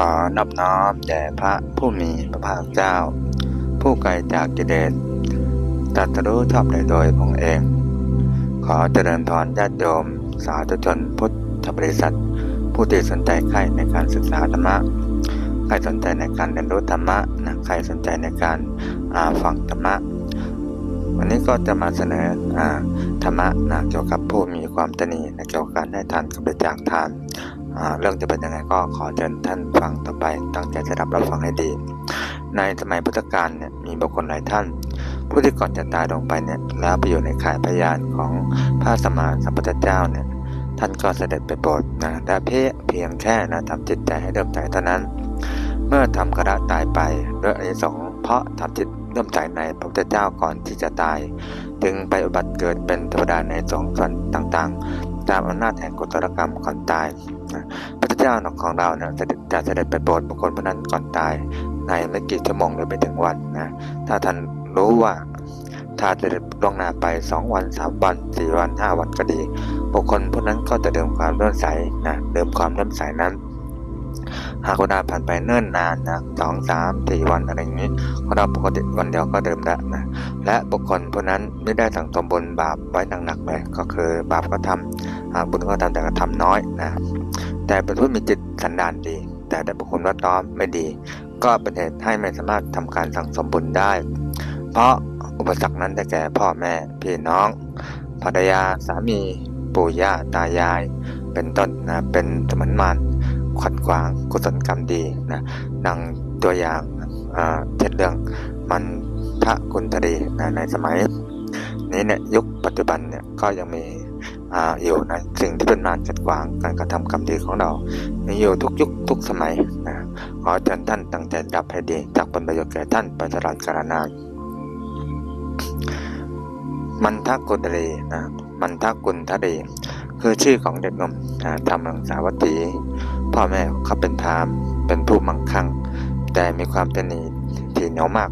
ขอนอบน้อมแด่พระผู้มีพระภาคเจ้า ผู้ไกลจากกิเลสตรัสรู้ชอบได้โดยพงเอง ขอเจริญพรญาติโยม สาธุชนพุทธบริษัท ผู้ที่สนใจใครในการศึกษาธรรมะใครสนใจในการเรียนรู้ธรรมะนะใครสนใจในการาฟังธรรมะ วันนี้ก็จะมาเสนออธรรมะนะเกี่ยวกับผู้มีความตนีนะเกี่ยวกับการให้ทานกับบริจาคทาน เรื่องจะเป็นยังไงก็ขอเชิญท่านฟังต่อไปตั้งใจจะรับรับฟังให้ดี ในสมัยพุทธกาลเนี่ยมีบุคคลหลายท่าน ผู้ที่ก่อนจะตายลงไปเนี่ยแล้วไปอยู่ในข่ายพยานของพระสมมาสัมพุทธเจ้าเนี่ยท่านก็เสด็จไปโปรดนะแต่เพียเพียงแค่นะทำจิตใจให้เริ่มใจเท่านั้น เมื่อทำกระตายไปด้วยอนิสงส์เพราะทำจิตเริ่มใจในพระพุทธเจ้าก่อนที่จะตาย จึงไปอุบัติเกิดเป็นเทวดาในสองส่วนต่างๆ ตามอำนาจแห่งกฎตรกรรมก่อนตาย พระเจ้าของเราเนี่ยจะจะเสด็จไปโปรดบุคคลผู้นั้นก่อนตายในไม่กี่ชั่วโมงหรือไปถึงวันนะถ้าท่านรู้ว่าถ้าจะล่วงหน้าไป 2 วัน 3 วัน 4 วัน 5 วันก็ดี บุคคลผู้นั้นก็จะเดิมความเลื่อมใสนะเดิมความเลื่อมใสนั้น หากเวลาผ่านไปเนิ่นนานนะสองสามสี่วันอะไรอย่างนี้เราปกติวันเดียวก็เดิมล้นะและบุคคลผู้นั้นไม่ได้สั่งสมบุญบาปไว้หนักๆเลยก็คือบาปก็ทำอ่าบุญก็ทำแต่ก็ทำน้อยนะแต่เป็นผู้มีจิตสันดานดี แต่แต่บุคคลแวดล้อมไม่ดี ก็เป็นเหตุให้ไม่สามารถทำการสั่งสมบุญได้ เพราะอุปสรรคนั้นได้แก่พ่อแม่พี่น้องภรรยาสามีปู่ย่าตายาย เป็นต้นนะเป็นสมันมาน ขัดขวางกุศลกรรมดีนะดังตัวอย่างเช่นเรื่องมันทะกุณทรีนะในสมัยนี้เนี่ยยุคปัจจุบันเนี่ยก็ยังมีออยู่นะสิ่งที่เป็นมารขัดขวางการกระทำกรรมดีของเรามีอยู่ทุกยุคทุกสมัยนะขอเชิญท่านตั้งใจรับให้ดีจากผลประโยชน์แก่ท่านไปตลอดกาลนานมันทกุลทรีนะมันทกุลทรีคือชื่อของเด็กหนุ่มทำหลังสาวัตถี พ่อแม่เขาเป็นพราหมณ์เป็นผู้มั่งคั่ง แต่มีความเป็นหนีที่เหนียวมาก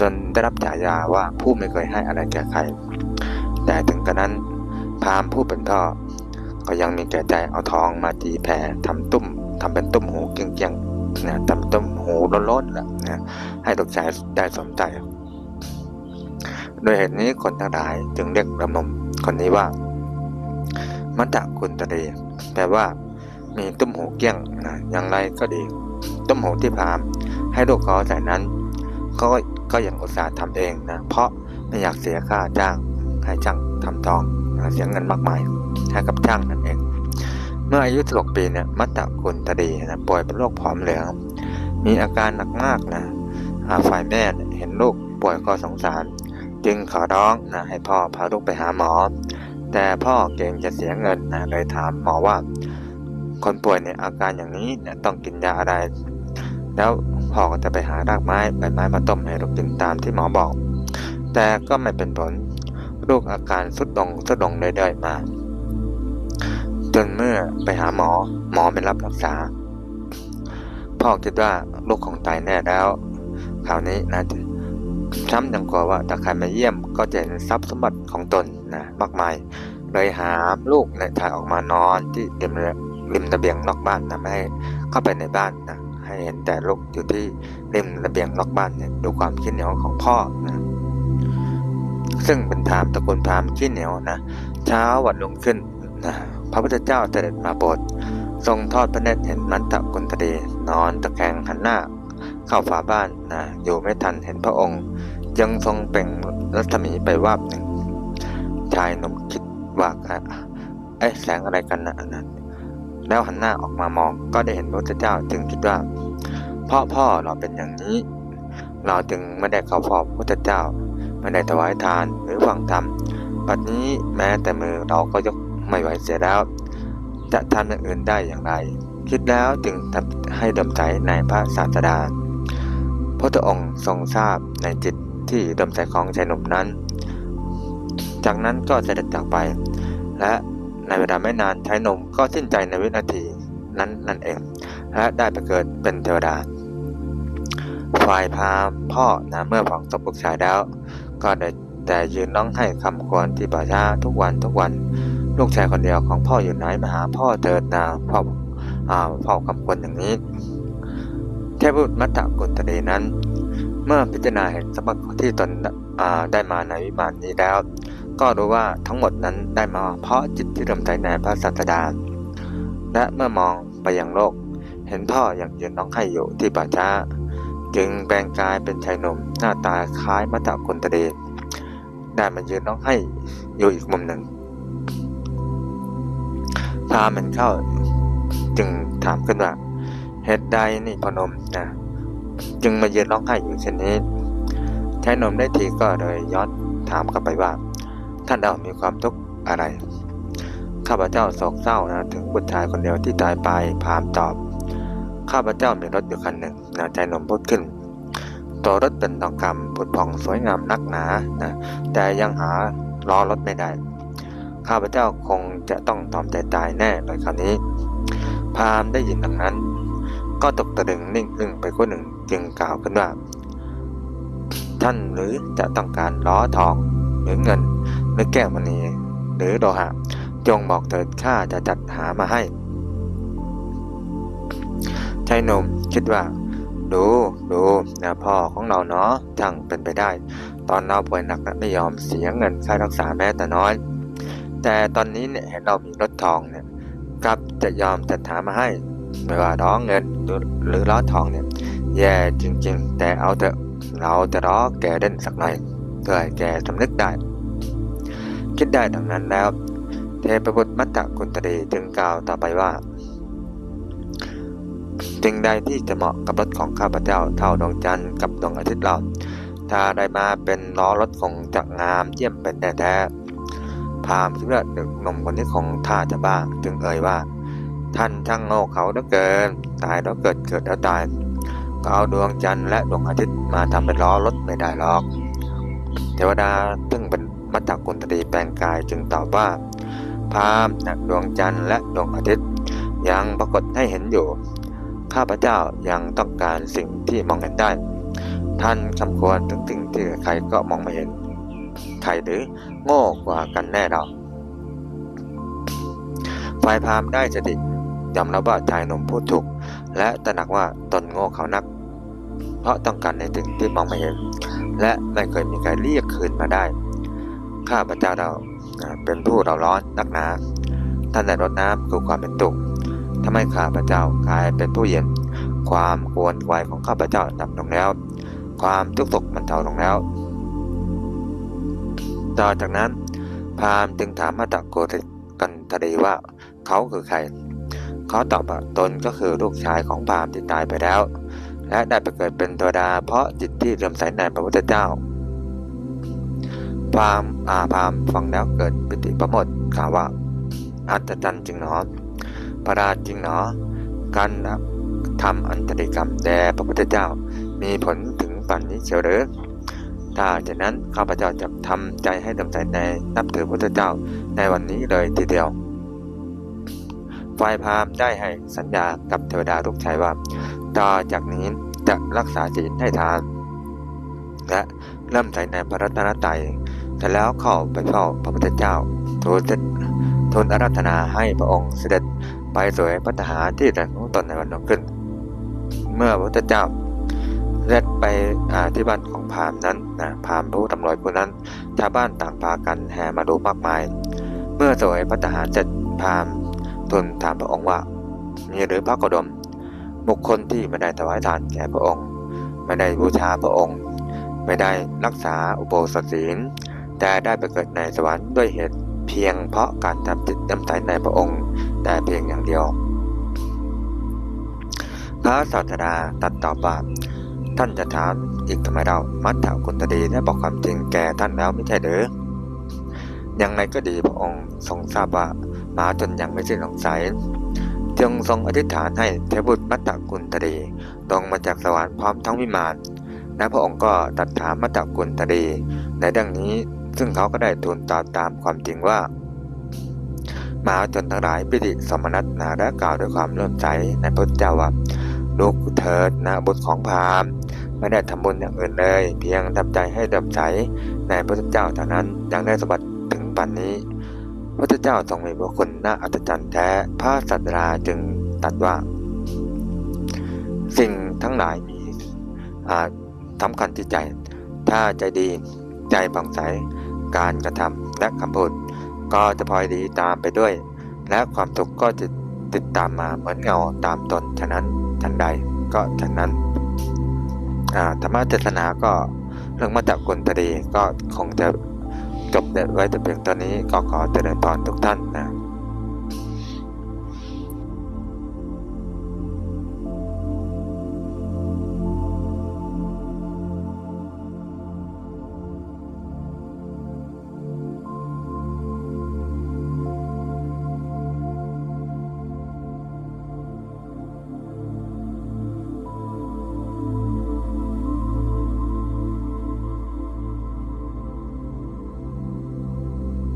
จนได้รับฉายาว่าผู้ไม่เคยให้อะไรแก่ใคร แต่ถึงกระนั้นพราหมณ์ผู้เป็นพ่อ ก็ยังมีแก่ใจเอาทองมาตีแผ่ทำตุ้มทำเป็นตุ้มหูเกี้ยงๆนะทำตุ้มหูล้นๆแหละนะให้ลูกชายได้สนใจโดยเหตุนี้คนทั้งหลายจึงเรียกระนมคนนี้ว่า มัตตคุณตรีแปลว่า มีตุ้มหูเกี้ยงนะอย่างไรก็ดี ตุ้มหูที่พามให้ลูกเขาใส่นั้นก็ก็ยังอุตส่าห์ทำเองนะเพราะไม่อยากเสียค่าจ้างให้ช่างทำทองนะเสียเงินมากมายให้กับช่างนั่นเอง เมื่ออายุ16ปีเนี่ยมัตตคุณตรีนะป่วยเป็นโรคผอมเหลือง มีอาการหนักมากนะอ่าฝ่ายแม่เนี่ยเห็นลูกป่วยก็สงสาร จึงขอร้องนะให้พ่อพาลูกไปหาหมอ แต่พ่อเกรงจะเสียเงินนะเลยถามหมอว่า คนป่วยเนี่ยอาการอย่างนี้เนี่ยต้องกินยาอะไร แล้วพ่อก็จะไปหารากไม้ใบไม้มาต้มให้ลูกกินตามที่หมอบอก แต่ก็ไม่เป็นผลลูกอาการสุดลงสุดลงเรื่อยๆมา จนเมื่อไปหาหมอหมอไม่รับรักษา พ่อคิดว่าลูกของตายแน่แล้วคราวนี้นะช้ำยังกลัวว่าถ้าใครมาเยี่ยมก็จะเห็นทรัพย์สมบัติของตนนะมากมาย เลยหาลูกเนี่ยถ่ายออกมานอนที่ริม ริมระเบียงนอกบ้านนะไม่ให้เข้าไปในบ้านนะให้เห็นแต่ลูกอยู่ที่ริมระเบียงนอกบ้านเนี่ยดูความขี้เหนียวของพ่อนะซึ่งเป็นพรามตระกูลพรามขี้เหนียวนะเช้าวันรุ่งขึ้นนะพระพุทธเจ้าเสด็จมาโปรดทรงทอดพระเนตรเห็นมันตะกุลตรีนอนตะแคงหันหน้า เข้าฝาบ้านนะอยู่ไม่ทันเห็นพระองค์ ยังทรงเป่งรัศมีไปวาบหนึ่งชายหนุ่มคิดว่าอะเอ๊ะแสงอะไรกันนะนนั้น แล้วหันหน้าออกมามองก็ได้เห็นพระพุทธเจ้าจึงคิดว่าพ่อพ่อเราเป็นอย่างนี้ เราจึงไม่ได้เข้าเฝ้าพระพุทธเจ้า ไม่ได้ถวายทานหรือฟังธรรมปัจนี้แม้แต่มือเราก็ยกไม่ไหวเสียแล้ว จะทำอย่างอื่นได้อย่างไร คิดแล้วจึงทำให้ดมใจในพระศาสดาพระองค์ทรงทราบในจิตที่ดมใจของชายหนุ่มนั้น จากนั้นก็เสด็จจากไป และ ในเวลาไม่นานชายหนุ่มก็สิ้นใจในวินาทีนั้นนั่นเอง และได้ไปเกิดเป็นเทวดา ฝ่ายพาพ่อนะเมื่อฝังศพลูกชายแล้ว ก็ได้แต่ยืนร้องไห้คำควรที่ป่าช้าทุกวันทุกวัน ลูกชายคนเดียวของพ่ออยู่ไหนมาหาพ่อเถิดนะพ่อพ่อคำควรอย่างนี้พบุตรมัตตกุตรีนั้น เมื่อพิจารณาเห็นสมบัติที่ตนได้มาในวิมานนี้แล้ว ก็รู้ว่าทั้งหมดนั้นได้มาเพราะจิตที่เริ่มใจในพระศาสดา และเมื่อมองไปยังโลก เห็นพ่ออย่างยืนร้องไห้อยู่ที่ป่าช้า จึงแปลงกายเป็นชายหนุ่มหน้าตาคล้ายมัตตกุตรีได้มายืนร้องไห้อยู่อีกมุมหนึ่งพามันเข้าจึงถามขึ้นว่าเหตุใดนี่พนมนะจึงมายืนร้องไห้อยู่เช่นนี้ชายหนุ่มได้ทีก็เลยย้อนถามกลับไปว่า ท่านเรามีความทุกข์อะไร ข้าพเจ้าโศกเศร้านะถึงบุตรชายคนเดียวที่ตายไปพามตอบ ข้าพเจ้ามีรถอยู่คันหนึ่งนะชายหนุ่มพูดขึ้น ตัวรถเป็นทองคำผุดผ่องสวยงามนักหนานะแต่ยังหาล้อรถไม่ได้ ข้าพเจ้าคงจะต้องตอมใจตายแน่เลยคราวนี้ พามได้ยินดังนั้น ก็ตกตะลึงนิ่งอึ้งไปคนหนึ่งจึงกล่าวขึ้นว่า ท่านหรือจะต้องการล้อทองหรือเงิน หรือแก้วมณีหรือโลหะ จงบอกเถิดข้าจะจัดหามาให้ชายหนุ่มคิดว่า ดูดูนะพ่อของเราเนาะช่างเป็นไปได้ ตอนเราป่วยหนักไม่ยอมเสียเงินค่ารักษาแม้แต่น้อย แต่ตอนนี้เนี่ยเห็นเรามีรถทองเนี่ยกลับจะยอมจัดหามาให้ ไม่ว่าล้อเงินหรือล้อทองเนี่ยแย่จริง ๆ แต่เอาเถอะเราจะล้อแกเล่นสักหน่อยเพื่อให้แกสำนึกได้ คิดได้ดังนั้นแล้วเทพบุตรมัตตกุณตรีจึงกล่าวต่อไปว่าสิ่งใดที่จะเหมาะกับรถของข้าพเจ้าเท่าดวงจันทร์กับดวงอาทิตย์เรา ถ้าได้มาเป็นล้อรถคงจะงามเยี่ยมเป็นแท้พามคิดว่าเด็กหนมคนนี้คงท่าจะบ้าจึงเอ่ยว่า ท่านช่างโง่เขาเหลือเกิน ตายแล้วเกิดเกิดแล้วตาย ก็เอาดวงจันทร์และดวงอาทิตย์มาทำเป็นล้อรถไม่ได้หรอก เทวดาซึ่งเป็น มัตตกุณตรีแปลงกายจึงตอบว่าพามนะดวงจันทร์และดวงอาทิตย์ ยังปรากฏให้เห็นอยู่ ข้าพเจ้ายังต้องการสิ่งที่มองเห็นได้ ท่านคำควรถึงสิ่งที่ใครก็มองไม่เห็น ใครหรือโง่กว่ากันแน่เราฝ่ายพราหมณ์ได้สติยอมรับว่าชายหนุ่มพูดถูก และตระหนักว่าตนโง่เขานัก เพราะต้องการในสิ่งที่มองไม่เห็น และไม่เคยมีใครเรียกคืนมาได้ ข้าพเจ้าเราเป็นผู้เราร้อนนักหนา ท่านได้รดน้ำคือความเป็นตุกทำให้ข้าพเจ้ากลายเป็นผู้เย็น ความกวนวายของข้าพเจ้าดับลงแล้ว ความทุกข์ตกมันเทาลงแล้ว ต่อจากนั้น พราหมณ์จึงถามมาตะโกรกันทดีว่าเขาคือใคร เขาตอบว่าตนก็คือลูกชายของพราหมณ์ที่ตายไปแล้ว และได้ไปเกิดเป็นตัวดาเพราะจิตที่เริ่อมใสในพระพุทธเจ้า พราหมณ์อาพามฟังแล้วเกิดปิติประโมทกล่าวว่า อัศจรรย์จริงหนอ ประหลาดจริงหนอ การทำอันตริกรรมแด่พระพุทธเจ้ามีผลถึงปันนี้เชียวหรือถ้าจากนั้นข้าพเจ้าจะทำใจให้ดำใจในนับถือพระพุทธเจ้าในวันนี้เลยทีเดียวฝ่ายพราหมณ์ได้ให้สัญญากับเทวดาลูกชายว่าต่อจากนี้จะรักษาศีลให้ทานและเริ่มใจในพระรัตนตรัย เสร็จแล้วเข้าไปเฝ้าพระพุทธเจ้าทูลทูลอารัธนาให้พระองค์เสด็จไปสวยพัฒหาที่แหล่งของตนในวันนั้นขึ้น เมื่อพระพุทธเจ้าเสด็จไปที่บ้านของพราหมณ์นั้นนะพราหมณ์ผู้ตำรวจคนนั้นชาวบ้านต่างพากันแห่มาดูมากมาย เมื่อสวยพัฒหาเสร็จพราหมณ์ทูลถามพระองค์ว่ามีหรือพระโคดมบุคคลที่ไม่ได้ถวายทานแก่พระองค์ ไม่ได้บูชาพระองค์ ไม่ได้รักษาอุโบสถศีล แต่ได้ไปเกิดในสวรรค์ด้วยเหตุเพียงเพราะการทำจิตน้ำใจในพระองค์ แต่เพียงอย่างเดียว พระศาสดาตัดตอบว่าท่านจะถามอีกทำไมเรามัดถากุณตดีได้บอกความจริงแก่ท่านแล้วไม่ใช่หรือยังไงก็ดีพระองค์ทรงทราบว่ามาจนยังไม่สิ้นสงสัยจึงทรงอธิษฐานให้เทพบุตรมัตตกุลตรีลงมาจากสวรรค์พร้อมทั้งวิมานและพระองค์ก็ตัดถามมัตตกุลตรีในดังนี้ ซึ่งเขาก็ได้ทูลตอบตามความจริงว่ามาจนทั้งหลายปิติสมนัตนาและกล่าวด้วยความเลื่อมใสในพระเจ้าว่าลูกเถิดนะบุตรของพราหมณ์ไม่ได้ทำบุญอย่างอื่นเลย เพียงทำใจให้เลื่อมใสในพระเจ้าเท่านั้นยังได้สมบัติถึงปัจนนี้ พระเจ้าทรงมีพระคุณน่าอัศจรรย์แท้พระสัตราจึงตัดว่า สิ่งทั้งหลายมีอ่าสำคัญที่ใจ ถ้าใจดีใจผ่องใส การกระทำและคำพูดก็จะพลอยดีตามไปด้วย และความสุขก็จะติดตามมาเหมือนเงาตามตนฉะนั้นทันใดก็ฉะนั้นธรรมะเทศนาก็เรื่องมาจากกุลตรีก็คงจะจบไว้แต่เพียงตอนนี้ก็ขอเจริญพรทุกท่านนะ